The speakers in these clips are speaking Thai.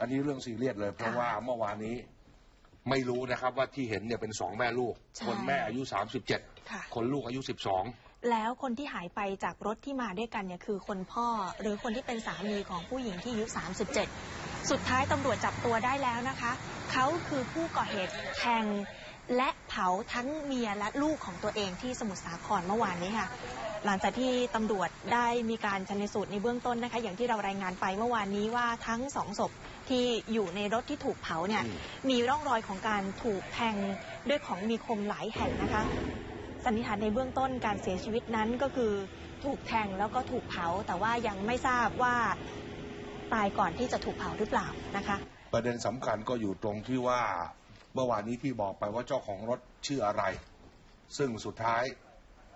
อันนี้เรื่องซีเรียสเลย เพราะค่ะว่าเมื่อวานนี้ไม่รู้นะครับว่าที่เห็นเนี่ยเป็นสองแม่ลูกใช่คนแม่อายุสามสิบเจ็ดค่ะคนลูกอายุสิบสองแล้วคนที่หายไปจากรถที่มาด้วยกันเนี่ยคือคนพ่อหรือคนที่เป็นสามีของผู้หญิงที่อายุ 37 สุดท้ายตำรวจจับตัวได้แล้วนะคะ เขาคือผู้ก่อเหตุแทง และเผาทั้งเมียและลูกของตัวเองที่สมุทรสาครเมื่อวานนี้ค่ะ หลังจากที่ตำรวจได้มีการชันสูตรในเบื้องต้นนะคะ อย่างที่เรารายงานไปเมื่อวานนี้ว่าทั้งสองศพที่อยู่ในรถที่ถูกเผาเนี่ยอืมมีร่องรอยของการถูกแทงด้วยของมีคมหลายแห่งนะคะสันนิษฐานในเบื้องต้นการเสียชีวิตนั้นก็คือถูกแทงแล้วก็ถูกเผา แต่ว่ายังไม่ทราบว่าตายก่อนที่จะถูกเผาหรือเปล่านะคะ ประเด็นสำคัญก็อยู่ตรงที่ว่า เมื่อวานนี้ที่บอกไปว่าเจ้าของรถชื่ออะไร ซึ่งสุดท้าย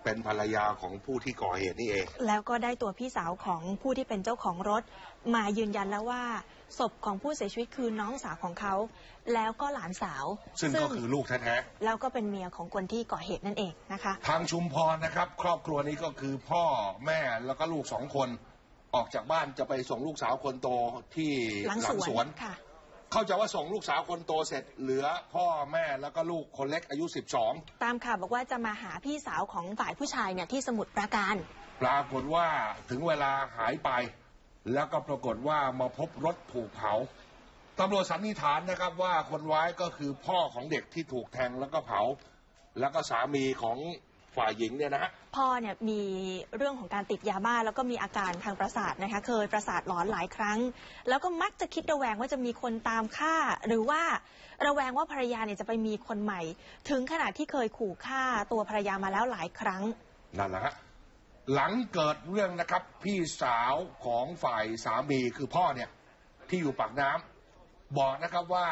เป็นภรรยาของผู้ที่ก่อเหตุนี่เอง แล้วก็ได้ตัวพี่สาวของผู้ที่เป็นเจ้าของรถ มายืนยันแล้วว่าศพของผู้เสียชีวิตคือน้องสาวของเขา แล้วก็หลานสาว ซึ่งก็คือลูกแท้แล้วก็เป็นเมียของคนที่ก่อเหตุนั่นเองนะคะๆทางชุมพรนะครับ ครอบครัวนี้ก็คือพ่อแม่แล้วก็ลูกสองคน ออกจากบ้านจะไปส่งลูกสาวคนโตที่หลังสวนค่ะ เข้าใจว่าส่งลูกสาวคนโตเสร็จ เหลือพ่อแม่แล้วก็ลูกคนเล็กอายุ 12 ตามข่าวบอกว่าจะมาหาพี่สาวของฝ่ายผู้ชายเนี่ยที่สมุทรปราการ ปรากฏว่าถึงเวลาหายไป แล้วก็ปรากฏว่ามาพบรถถูกเผาตำรวจสันนิษฐานนะครับว่าคนร้ายก็คือพ่อของเด็กที่ถูกแทงแล้วก็เผา แล้วก็สามีของ ฝ่ายหญิงเนี่ยนะฮะ พ่อเนี่ยมีเรื่องของการติดยาบ้าแล้วก็มีอาการทางประสาทนะคะ เคยประสาทหลอนหลายครั้ง แล้วก็มักจะคิดระแวงว่าจะมีคนตามฆ่า หรือว่าระแวงว่าภรรยาเนี่ยจะไปมีคนใหม่ ถึงขนาดที่เคยขู่ฆ่าตัวภรรยามาแล้วหลายครั้ง นั่นแหละฮะ หลังเกิดเรื่องนะครับ พี่สาวของฝ่ายสามีคือพ่อเนี่ยที่อยู่ปากน้ำบอกนะครับว่า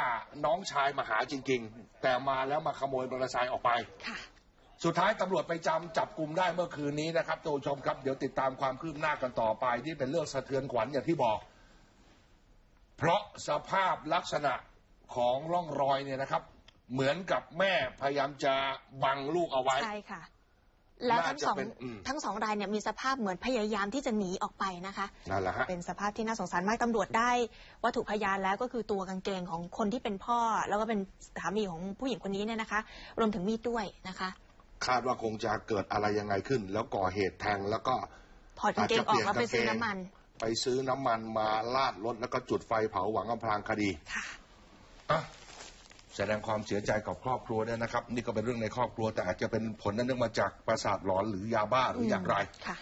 น้องชายมาหาจริง ๆ แต่มาแล้วมาขโมยมอเตอร์ไซค์ออกไป ค่ะ สุดท้ายตำรวจไปจำจับกลุ่มได้เมื่อคืนนี้นะครับท่านผู้ชมครับ เดี๋ยวติดตามความคืบหน้ากันต่อไปที่เป็นเรื่องสะเทือนขวัญอย่างที่บอก เพราะสภาพลักษณะของร่องรอยเนี่ยนะครับ เหมือนกับแม่พยายามจะบังลูกเอาไว้ใช่ค่ะ แล้วทั้งสองน่าจะเป็นอืมทั้งสองรายเนี่ยมีสภาพเหมือนพยายามที่จะหนีออกไปนะคะนั่นแหละฮะเป็นสภาพที่น่าสงสารมากตำรวจได้วัตถุพยานแล้วก็คือตัวกางเกงของคนที่เป็นพ่อ แล้วก็เป็นสามีของผู้หญิงคนนี้เนี่ยนะคะ รวมถึงมีดด้วยนะคะ คาดว่าคงจะเกิดอะไรยังไงขึ้น แล้วก่อเหตุแทงแล้วก็ถอดกางเกงออกแล้วไปซื้อน้ำมัน ไปซื้อน้ำมันมาลาดรถแล้วก็จุดไฟเผาหวังอำพรางคดีค่ะอะแสดงความเสียใจกับครอบครัวด้วยนะครับ นี่ก็เป็นเรื่องในครอบครัวแต่อาจจะเป็นผลนั้นเนื่องมาจากประสาทหลอนหรือยาบ้าหรืออย่างไรค่ะ